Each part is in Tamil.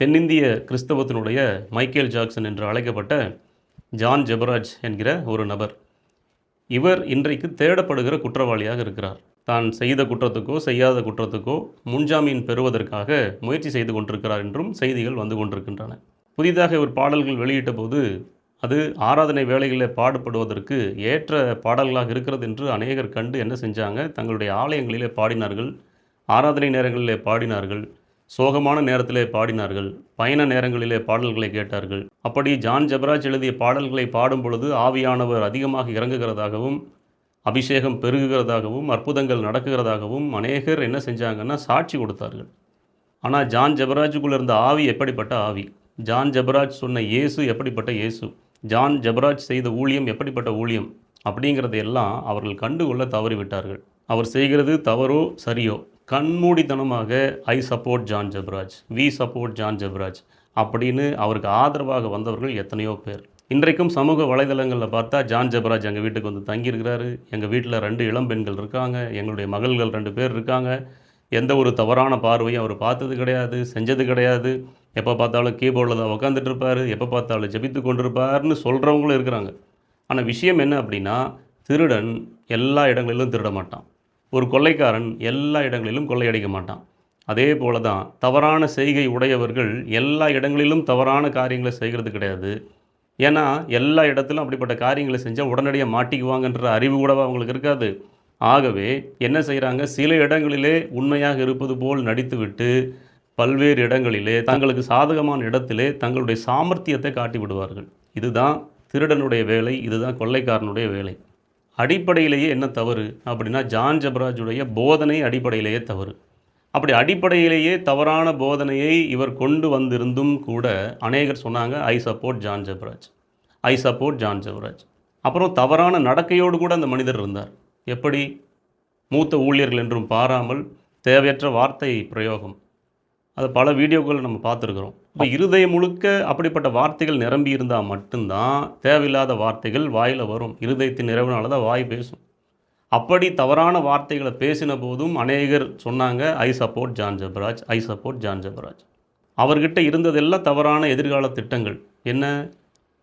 தென்னிந்திய கிறிஸ்தவத்தினுடைய மைக்கேல் ஜாக்சன் என்று அழைக்கப்பட்ட ஜான் ஜெபராஜ் என்கிற ஒரு நபர். இவர் இன்றைக்கு தேடப்படுகிற குற்றவாளியாக இருக்கிறார். தான் செய்த குற்றத்துக்கோ செய்யாத குற்றத்துக்கோ முன்ஜாமீன் பெறுவதற்காக முயற்சி செய்து கொண்டிருக்கிறார் என்றும் செய்திகள் வந்து கொண்டிருக்கின்றன. புதிதாக இவர் பாடல்கள் வெளியிட்ட போது அது ஆராதனை வேலைகளில் பாடுபடுவதற்கு ஏற்ற பாடல்களாக இருக்கிறது என்று அநேகர் கண்டு என்ன செஞ்சாங்க? தங்களுடைய ஆலயங்களிலே பாடினார்கள் ஆராதனை நேரங்களிலே பாடினார்கள் சோகமான நேரத்திலே பாடினார்கள். பயண நேரங்களிலே பாடல்களை கேட்டார்கள். அப்படி ஜான் ஜெபராஜ் எழுதிய பாடல்களை பாடும் பொழுது ஆவியானவர் அதிகமாக இறங்குகிறதாகவும் அபிஷேகம் பெருகுகிறதாகவும் அற்புதங்கள் நடக்குகிறதாகவும் அநேகர் என்ன செஞ்சாங்கன்னா சாட்சி கொடுத்தார்கள். ஆனால் ஜான் ஜெபராஜுக்குள்ள இருந்த ஆவி எப்படிப்பட்ட ஆவி? ஜான் ஜெபராஜ் சொன்ன இயேசு எப்படிப்பட்ட இயேசு? ஜான் ஜெபராஜ் செய்த ஊழியம் எப்படிப்பட்ட ஊழியம்? அப்படிங்கிறதையெல்லாம் அவர்கள் கண்டுகொள்ள தவறிவிட்டார்கள். அவர் செய்கிறது தவறோ சரியோ? கண்மூடித்தனமாக I support John Jebaraj we support John Jebaraj அப்படின்னு அவருக்கு ஆதரவாக வந்தவர்கள் எத்தனையோ பேர். இன்றைக்கும் சமூக வலைதளங்களில் பார்த்தா ஜான் ஜெபராஜ் எங்கள் வீட்டுக்கு வந்து தங்கியிருக்கிறாரு. எங்கள் வீட்டில் ரெண்டு இளம் பெண்கள் இருக்காங்க. எங்களுடைய மகள்கள் ரெண்டு பேர் இருக்காங்க. எந்த ஒரு தவறான பார்வையும் அவர் பார்த்தது கிடையாது செஞ்சது கிடையாது. எப்போ பார்த்தாலும் கீபோர்டில் தான் உட்காந்துட்டு இருப்பார். எப்போ பார்த்தாலும் ஜெபித்து கொண்டிருப்பார்னு சொல்கிறவங்களும் இருக்கிறாங்க. ஆனால் விஷயம் என்ன அப்படின்னா திருடன் எல்லா இடங்களிலும் திருட மாட்டான் ஒரு கொள்ளைக்காரன் எல்லா இடங்களிலும் கொள்ளையடிக்க மாட்டான். அதே போல தான் தவறான செய்கை உடையவர்கள் எல்லா இடங்களிலும் தவறான காரியங்களை செய்கிறது கிடையாது. ஏன்னா எல்லா இடத்திலும் அப்படிப்பட்ட காரியங்களை செஞ்சால் உடனடியாக மாட்டிக்குவாங்கன்ற அறிவு கூடவா அவங்களுக்கு இருக்காது. ஆகவே என்ன செய்கிறாங்க சில இடங்களிலே உண்மையாக இருப்பது போல் நடித்துவிட்டு பல்வேறு இடங்களிலே தங்களுக்கு சாதகமான இடத்திலே தங்களுடைய சாமர்த்தியத்தை காட்டி விடுவார்கள் இதுதான் திருடனுடைய வேலை இதுதான் கொள்ளைக்காரனுடைய வேலை. அடிப்படையிலேயே என்ன தவறு அப்படின்னா ஜான் ஜபராஜுடைய போதனை அடிப்படையிலேயே தவறு. அப்படி அடிப்படையிலேயே தவறான போதனையை இவர் கொண்டு வந்திருந்தும் கூட அநேகர் சொன்னாங்க I support John Jebaraj. I support John Jebaraj. அப்புறம் தவறான நடக்கையோடு கூட அந்த மனிதர் இருந்தார். எப்படி? மூத்த ஊழியர்கள் என்றும் பாராமல் தேவையற்ற வார்த்தை பிரயோகம். அதை பல வீடியோக்கள் நம்ம பார்த்துருக்குறோம். இப்போ இருதயம் முழுக்க அப்படிப்பட்ட வார்த்தைகள் நிரம்பி இருந்தால் மட்டும்தான் தேவையில்லாத வார்த்தைகள் வாயில் வரும். இருதயத்தின் நிறைவுனால தான் வாய் பேசும். அப்படி தவறான வார்த்தைகளை பேசின போதும் அநேகர் சொன்னாங்க I support John Jebaraj I support John Jebaraj அவர்கிட்ட இருந்ததெல்லாம் தவறான எதிர்கால திட்டங்கள். என்ன?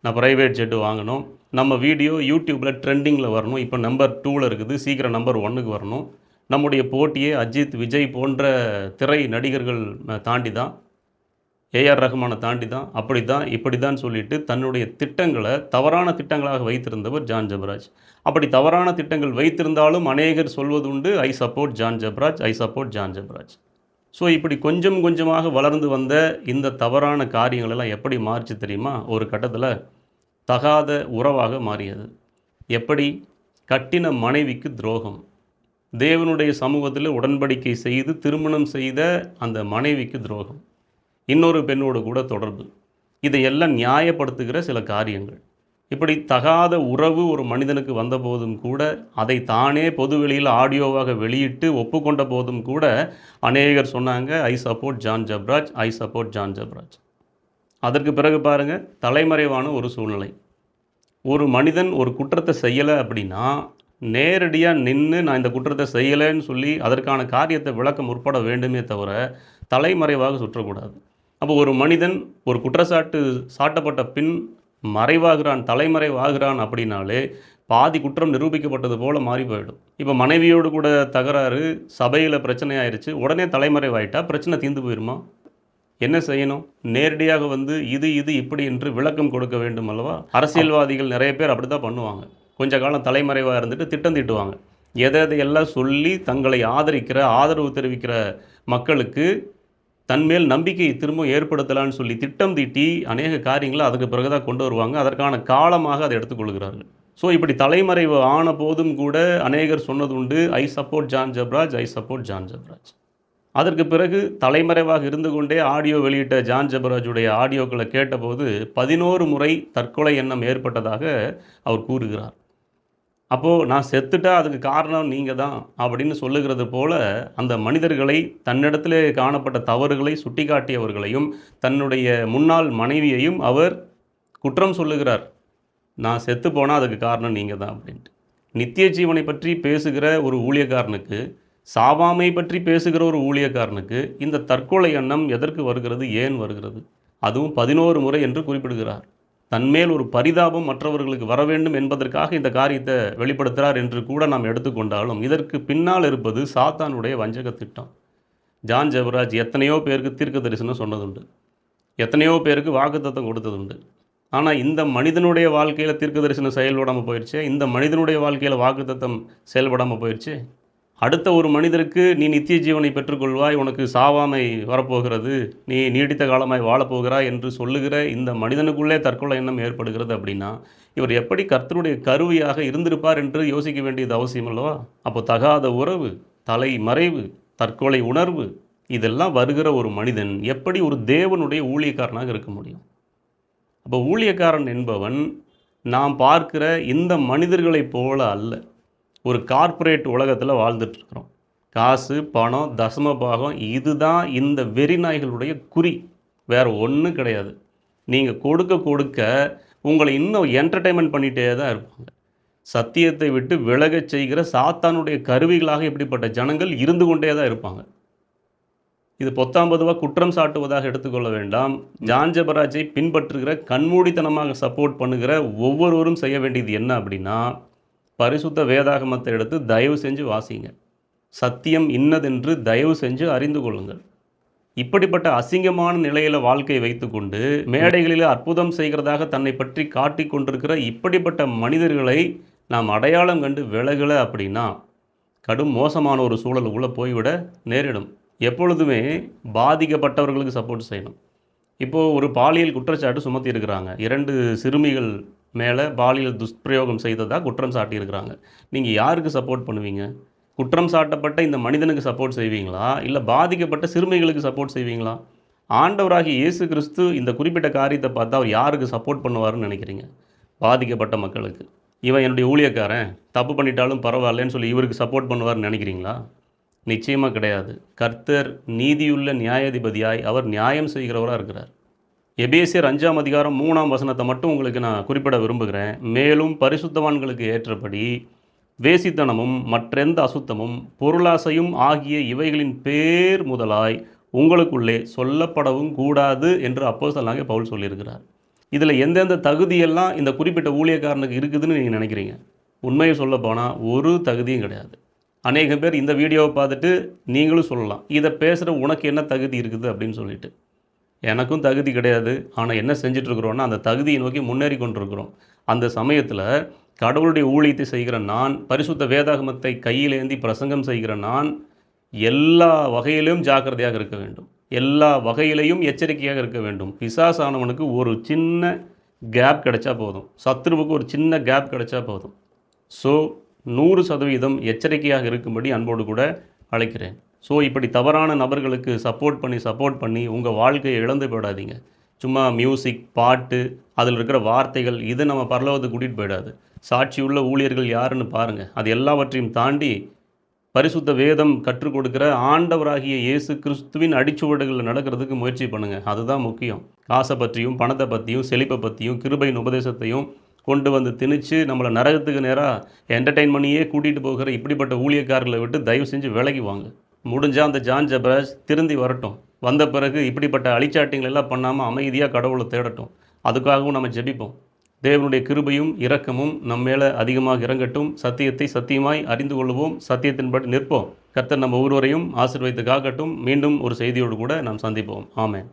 நான் ப்ரைவேட் ஜெட்டு வாங்கணும். நம்ம வீடியோ யூடியூப்பில் ட்ரெண்டிங்கில் வரணும். இப்போ நம்பர் டூவில் இருக்குது. சீக்கிரம் நம்பர் ஒன்றுக்கு வரணும். நம்முடைய போட்டியே அஜித் விஜய் போன்ற திரை நடிகர்கள் தாண்டி தான் ஏஆர் ரஹ்மானை தாண்டி தான் அப்படி தான் இப்படி தான் சொல்லிட்டு தன்னுடைய திட்டங்களை தவறான திட்டங்களாக வைத்திருந்தவர் ஜான் ஜபராஜ். அப்படி தவறான திட்டங்கள் வைத்திருந்தாலும் அநேகர் சொல்வது உண்டு I support John Jebaraj I support John Jebaraj. So இப்படி கொஞ்சம் கொஞ்சமாக வளர்ந்து வந்த இந்த தவறான காரியங்களெல்லாம் எப்படி மாறிச்சு தெரியுமா? ஒரு கட்டத்தில் தகாத உறவாக மாறியது. எப்படி? கட்டின மனைவிக்கு துரோகம். தேவனுடைய சமூகத்தில் உடன்படிக்கை செய்து திருமணம் செய்த அந்த மனைவிக்கு துரோகம். இன்னொரு பெண்ணோடு கூட தொடர்பு. இதையெல்லாம் நியாயப்படுத்துகிற சில காரியங்கள். இப்படி தகாத உறவு ஒரு மனிதனுக்கு வந்தபோதும் கூட அதை தானே பொதுவெளியில் ஆடியோவாக வெளியிட்டு ஒப்புக்கொண்ட போதும் கூட அநேகர் சொன்னாங்க I support John Jebaraj I support John Jebaraj அதற்கு பிறகு பாருங்க தலைமறைவான ஒரு சூழ்நிலை. ஒரு மனிதன் ஒரு குற்றத்தை செய்யலை அப்படின்னா நேரடியாக நின்று நான் இந்த குற்றத்தை செய்யலைன்னு சொல்லி அதற்கான காரியத்தை விளக்க முற்பட வேண்டுமே தவிர தலைமறைவாக சுற்றக்கூடாது. அப்போ ஒரு மனிதன் ஒரு குற்றச்சாட்டு சாட்டப்பட்ட பின் மறைவாகிறான் தலைமறைவாகிறான் அப்படின்னாலே பாதி குற்றம் நிரூபிக்கப்பட்டது போல மாறி போயிடும். இப்போ மனைவியோடு கூட தகராறு சபையில் பிரச்சனை ஆயிடுச்சு உடனே தலைமறைவாயிட்டா பிரச்சனை தீர்ந்து போயிருமா? என்ன செய்யணும்? நேரடியாக வந்து இது இது இப்படி என்று விளக்கம் கொடுக்க வேண்டும் அல்லவா? அரசியல்வாதிகள் நிறைய பேர் அப்படி தான் பண்ணுவாங்க. கொஞ்ச காலம் தலைமறைவாக இருந்துட்டு திட்டம் தீட்டுவாங்க. எதை எதையெல்லாம் சொல்லி தங்களை ஆதரிக்கிற ஆதரவு தெரிவிக்கிற மக்களுக்கு தன்மேல் நம்பிக்கையை திரும்ப ஏற்படுத்தலான்னு சொல்லி திட்டம் தீட்டி அநேக காரியங்களை அதுக்கு பிறகு தான் கொண்டு வருவாங்க. அதற்கான காலமாக அதை எடுத்துக்கொள்கிறார்கள் ஸோ இப்படி தலைமறைவு ஆன போதும் கூட அநேகர் சொன்னது உண்டு I support John Jebaraj I support John Jebaraj. அதற்கு பிறகு தலைமறைவாக இருந்து கொண்டே ஆடியோ வெளியிட்ட ஜான் ஜபராஜுடைய ஆடியோக்களை கேட்டபோது பதினோரு முறை தற்கொலை எண்ணம் ஏற்பட்டதாக அவர் கூறுகிறார். அப்போது நான் செத்துட்டா அதுக்கு காரணம் நீங்கள் தான் அப்படின்னு சொல்லுகிறது போல அந்த மனிதர்களை தன்னிடத்தில் காணப்பட்ட தவறுகளை சுட்டிக்காட்டியவர்களையும் தன்னுடைய முன்னாள் மனைவியையும் அவர் குற்றம் சொல்லுகிறார். நான் செத்து போனால் அதுக்கு காரணம் நீங்கள் தான் அப்படின்ட்டு. நித்திய ஜீவனை பற்றி பேசுகிற ஒரு ஊழியக்காரனுக்கு சாவாமை பற்றி பேசுகிற ஒரு ஊழியக்காரனுக்கு இந்த தற்கொலை எண்ணம் எதற்கு வருகிறது ஏன் வருகிறது? அதுவும் பதினோரு முறை என்று குறிப்பிடுகிறார். தன்மேல் ஒரு பரிதாபம் மற்றவர்களுக்கு வர வேண்டும் என்பதற்காக இந்த காரியத்தை வெளிப்படுத்துகிறார் என்று கூட நாம் எடுத்துக்கொண்டாலும் இதற்கு பின்னால் இருப்பது சாத்தானுடைய வஞ்சக திட்டம். ஜான் ஜெபராஜ் எத்தனையோ பேருக்கு தீர்க்க தரிசனம் சொன்னதுண்டு. எத்தனையோ பேருக்கு வாக்குத்தத்தம் கொடுத்ததுண்டு. ஆனால் இந்த மனிதனுடைய வாழ்க்கையில் தீர்க்க தரிசனம் செயல்படாமல் போயிடுச்சு இந்த மனிதனுடைய வாழ்க்கையில் வாக்குத்தத்தம் செயல்படாமல் போயிடுச்சு அடுத்த ஒரு மனிதருக்கு நீ நித்திய ஜீவனை பெற்றுக்கொள்வாய் உனக்கு சாவாமை வரப்போகிறது நீ நீடித்த காலமாய் வாழப்போகிறாய் என்று சொல்லுகிற இந்த மனிதனுக்குள்ளே தற்கொலை எண்ணம் ஏற்படுகிறது அப்படின்னா இவர் எப்படி கர்த்தருடைய கருவியாக இருந்திருப்பார் என்று யோசிக்க வேண்டியது அவசியம் அல்லவா? அப்போ தகாத உறவு தலை மறைவு தற்கொலை உணர்வு இதெல்லாம் வருகிற ஒரு மனிதன் எப்படி ஒரு தேவனுடைய ஊழியக்காரனாக இருக்க முடியும்? அப்போ ஊழியக்காரன் என்பவன் நாம் பார்க்கிற இந்த மனிதர்களைப் போல அல்ல. ஒரு கார்ப்பரேட் உலகத்தில் வாழ்ந்துட்டுருக்குறோம். காசு பணம் தசம பாகம் இதுதான் இந்த வெறி நாய்களுடைய குறி. வேறு ஒன்றும் கிடையாது. நீங்கள் கொடுக்க கொடுக்க உங்களை இன்னும் என்டர்டைன்மெண்ட் பண்ணிகிட்டே தான் இருப்பாங்க. சத்தியத்தை விட்டு விலகச் செய்கிற சாத்தானுடைய கருவிகளாக இப்படிப்பட்ட ஜனங்கள் இருந்து கொண்டே தான் இருப்பாங்க. இது பொத்தாம்பதுவாக குற்றம் சாட்டுவதாக எடுத்துக்கொள்ள வேண்டாம். ஜான் ஜபராஜை பின்பற்றுகிற கண்மூடித்தனமாக சப்போர்ட் பண்ணுகிற ஒவ்வொருவரும் செய்ய வேண்டியது என்ன அப்படின்னா பரிசுத்த வேதாகமத்தை எடுத்து தயவு செஞ்சு வாசிங்க. சத்தியம் இன்னதென்று தயவு செஞ்சு அறிந்து கொள்ளுங்கள். இப்படிப்பட்ட அசிங்கமான நிலையில் வாழ்க்கையை வைத்துக்கொண்டு மேடைகளில் அற்புதம் செய்கிறதாக தன்னை பற்றி காட்டி கொண்டிருக்கிற இப்படிப்பட்ட மனிதர்களை நாம் அடையாளம் கண்டு விலகலை அப்படின்னா கடும் மோசமான ஒரு சூழலுக்குள்ளே போய்விட நேரிடும். எப்பொழுதுமே பாதிக்கப்பட்டவர்களுக்கு சப்போர்ட் செய்யணும். இப்போது ஒரு பாலியல் குற்றச்சாட்டு சுமத்தி இருக்கிறாங்க இரண்டு சிறுமிகள் மேலே பாலியல் துஷ்பிரயோகம் செய்ததாக குற்றம் சாட்டியிருக்கிறாங்க. நீங்கள் யாருக்கு சப்போர்ட் பண்ணுவீங்க? குற்றம் சாட்டப்பட்ட இந்த மனிதனுக்கு சப்போர்ட் செய்வீங்களா? இல்லை பாதிக்கப்பட்ட சிறுமிகளுக்கு சப்போர்ட் செய்வீங்களா? ஆண்டவராகி இயேசு கிறிஸ்து இந்த குறிப்பிட்ட காரியத்தை பார்த்தா அவர் யாருக்கு சப்போர்ட் பண்ணுவாருன்னு நினைக்கிறீங்க? பாதிக்கப்பட்ட மக்களுக்கு. இவன் என்னுடைய ஊழியக்காரன். தப்பு பண்ணிட்டாலும் பரவாயில்லன்னு சொல்லி இவருக்கு சப்போர்ட் பண்ணுவார்னு நினைக்கிறீங்களா? நிச்சயமாக கிடையாது. கர்த்தர் நீதியுள்ள நியாயாதிபதியாய் அவர் நியாயம் செய்கிறவராக இருக்கிறார். எபேசியர் அஞ்சாம் அதிகாரம் மூணாம் வசனத்தை மட்டும் உங்களுக்கு நான் குறிப்பிட விரும்புகிறேன். மேலும் பரிசுத்தவான்களுக்கு ஏற்றபடி வேசித்தனமும் மற்றெந்த அசுத்தமும் பொருளாசையும் ஆகிய இவைகளின் பேர் முதலாய் உங்களுக்குள்ளே சொல்லப்படவும் கூடாது என்று அப்போ சொல்லாங்க பவுல் சொல்லியிருக்கிறார். இதில் எந்தெந்த தகுதியெல்லாம் இந்த குறிப்பிட்ட ஊழியக்காரனுக்கு இருக்குதுன்னு நீங்கள் நினைக்கிறீங்க? உண்மையை சொல்ல போனால் ஒரு தகுதியும் கிடையாது. அநேக பேர் இந்த வீடியோவை பார்த்துட்டு நீங்களும் சொல்லலாம். இதை பேசுகிற உனக்கு என்ன தகுதி இருக்குது அப்படின்னு சொல்லிட்டு. எனக்கும் தகுதி கிடையாது. ஆனால் என்ன செஞ்சிட்ருக்குறோன்னா அந்த தகுதியை நோக்கி முன்னேறி கொண்டிருக்கிறோம். அந்த சமயத்தில் கடவுளுடைய ஊழியத்தை செய்கிற நான் பரிசுத்த வேதாகமத்தை கையிலேந்தி பிரசங்கம் செய்கிற நான் எல்லா வகையிலும் ஜாக்கிரதையாக இருக்க வேண்டும். எல்லா வகையிலையும் எச்சரிக்கையாக இருக்க வேண்டும். பிசாசானவனுக்கு ஒரு சின்ன கேப் கிடைச்சா போதும். சத்ருவுக்கு ஒரு சின்ன கேப் கிடைச்சா போதும். ஸோ நூறு சதவீதம் எச்சரிக்கையாக இருக்கும்படி அன்போடு கூட அழைக்கிறேன். ஸோ இப்படி தவறான நபர்களுக்கு சப்போர்ட் பண்ணி சப்போர்ட் பண்ணி உங்கள் வாழ்க்கையை இழந்து போயிடாதீங்க. சும்மா மியூசிக் பாட்டு அதில் இருக்கிற வார்த்தைகள் இது நம்ம பரலோகத்துக்கு கூட்டிகிட்டு போயிடாது. சாட்சியுள்ள ஊழியர்கள் யாருன்னு பாருங்கள் அது எல்லாவற்றையும் தாண்டி பரிசுத்த வேதம் கற்றுக் கொடுக்கிற ஆண்டவராகிய இயேசு கிறிஸ்துவின் அடிச்சுவடுகளில் நடக்கிறதுக்கு முயற்சி பண்ணுங்கள் அதுதான் முக்கியம். காசை பற்றியும் பணத்தை பற்றியும் செழிப்பை பற்றியும் கிருபையின் உபதேசத்தையும் கொண்டு வந்து திணிச்சு நம்மளை நரகத்துக்கு நேராக என்டர்டெயின் பண்ணியே கூட்டிகிட்டு போகிற இப்படிப்பட்ட ஊழியக்காரர்களை விட்டு தயவு செஞ்சு விலகி வாங்க. முடிஞ்சால் அந்த ஜான் ஜபராஜ் திருந்தி வரட்டும். வந்த பிறகு இப்படிப்பட்ட அழிச்சாட்டிங்கள் எல்லாம் பண்ணாமல் அமைதியாக கடவுளை தேடட்டும். அதுக்காகவும் நம்ம ஜெபிப்போம். தேவனுடைய கிருபையும் இரக்கமும் நம் மேலே அதிகமாக இறங்கட்டும். சத்தியத்தை சத்தியமாய் அறிந்து கொள்வோம். சத்தியத்தின்படி நிற்போம். கர்த்தர் நம்ம ஒவ்வொருவரையும் ஆசீர்வதித்து காக்கட்டும் மீண்டும் ஒரு செய்தியோடு கூட நாம் சந்திப்போம். ஆமென்.